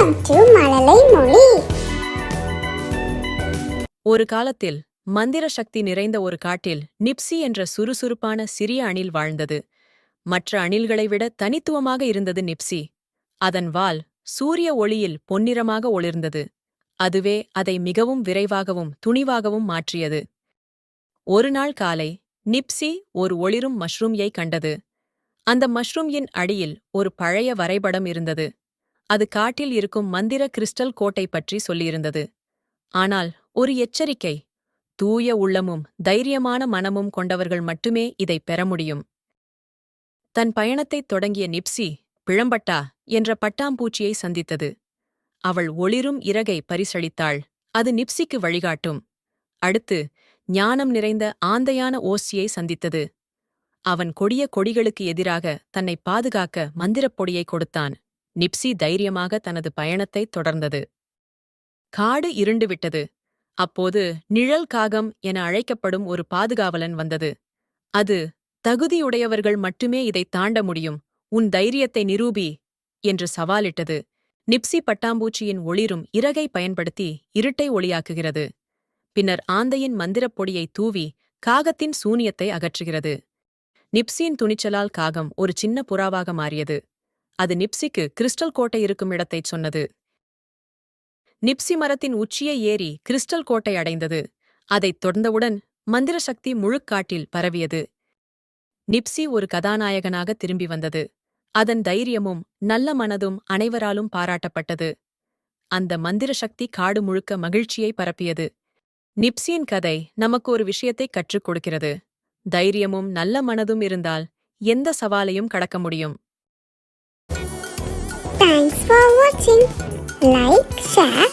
Welcome to மழலை மொழி. ஒரு காலத்தில் மந்திர சக்தி நிறைந்த ஒரு காட்டில் நிப்சி என்ற சுறுசுறுப்பான சிறிய அணில் வாழ்ந்தது. மற்ற அணில்களை விட தனித்துவமாக இருந்தது நிப்சி. அதன் வால் சூரிய ஒளியில் பொன்னிறமாக ஒளிர்ந்தது. அதுவே அதை மிகவும் விரைவாகவும் துணிவாகவும் மாற்றியது. ஒரு நாள் காலை நிப்சி ஒரு ஒளிரும் மஷ்ரூமியை கண்டது. அந்த மஷ்ரூமின் அடியில் ஒரு பழைய வரைபடம் இருந்தது. அது காட்டில் இருக்கும் மந்திர கிறிஸ்டல் கோட்டை பற்றி சொல்லியிருந்தது. ஆனால் ஒரு எச்சரிக்கை தூய உள்ளமும் தைரியமான மனமும் கொண்டவர்கள் மட்டுமே இதை பெற முடியும். தன் பயணத்தைத் தொடங்கிய நிப்சி பிழம்பட்டா? என்ற பட்டாம்பூச்சியை சந்தித்தது. அவள் ஒளிரும் இறகை பரிசளித்தாள். அது நிப்சிக்கு வழிகாட்டும். அடுத்து ஞானம் நிறைந்த ஆந்தையான ஓசியை சந்தித்தது. அவன் கொடிய கொடிகளுக்கு எதிராக தன்னை பாதுகாக்க மந்திரப் பொடியை கொடுத்தான். நிப்சி தைரியமாக தனது பயணத்தைத் தொடர்ந்தது. காடு இருண்டுவிட்டது அப்போது நிழல் காகம் என அழைக்கப்படும் ஒரு பாதுகாவலன் வந்தது. அது தகுதியுடையவர்கள் மட்டுமே இதைத் தாண்ட முடியும். உன் தைரியத்தை நிரூபி என்று சவாலிட்டது. நிப்சி பட்டாம்பூச்சியின் ஒளிரும் இறகை பயன்படுத்தி இருட்டை ஒளியாக்குகிறது. பின்னர் ஆந்தையின் மந்திரப் பொடியை தூவி காகத்தின் சூனியத்தை அகற்றுகிறது. நிப்சியின் துணிச்சலால் காகம் ஒரு சின்ன புறாவாக மாறியது. அது நிப்சிக்கு கிறிஸ்டல் கோட்டை இருக்கும் இடத்தைச் சொன்னது. நிப்சி மரத்தின் உச்சியை ஏறி கிறிஸ்டல் கோட்டை அடைந்தது. அதைத் தொடர்ந்தவுடன் மந்திர சக்தி முழுக்காட்டில் பரவியது. நிப்சி ஒரு கதாநாயகனாக திரும்பி வந்தது. அதன் தைரியமும் நல்ல மனதும் அனைவராலும் பாராட்டப்பட்டது. அந்த மந்திர சக்தி காடு முழுக்க மகிழ்ச்சியை பரப்பியது. நிப்சியின் கதை நமக்கு ஒரு விஷயத்தை கற்றுக் கொடுக்கிறது. தைரியமும் நல்ல மனதும் இருந்தால் எந்த சவாலையும் கடக்க முடியும். Thanks for watching. Like, share